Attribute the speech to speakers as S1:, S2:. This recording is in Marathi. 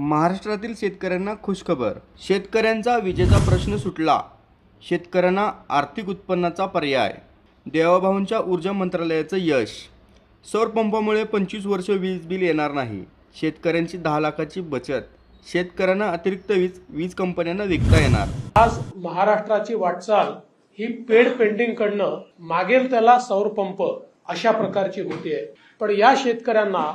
S1: महाराष्ट्रातील शेतकऱ्यांना खुशखबर. शेतकऱ्यांचा विजेचा प्रश्न सुटला. शेतकऱ्यांना आर्थिक उत्पन्नाचा पर्याय. देवाभाऊंच्या ऊर्जा मंत्रालयाचं यश. सौर पंपामुळे पंचवीस वर्ष वीज बिल येणार नाही. शेतकऱ्यांची दहा लाखाची बचत. शेतकऱ्यांना अतिरिक्त वीज वीज कंपन्यांना विकता येणार.
S2: आज महाराष्ट्राची वाटचाल ही पेड पेंडिंग कडनं मागेल त्याला सौर पंप अशा प्रकारची होतीये. पण या शेतकऱ्यांना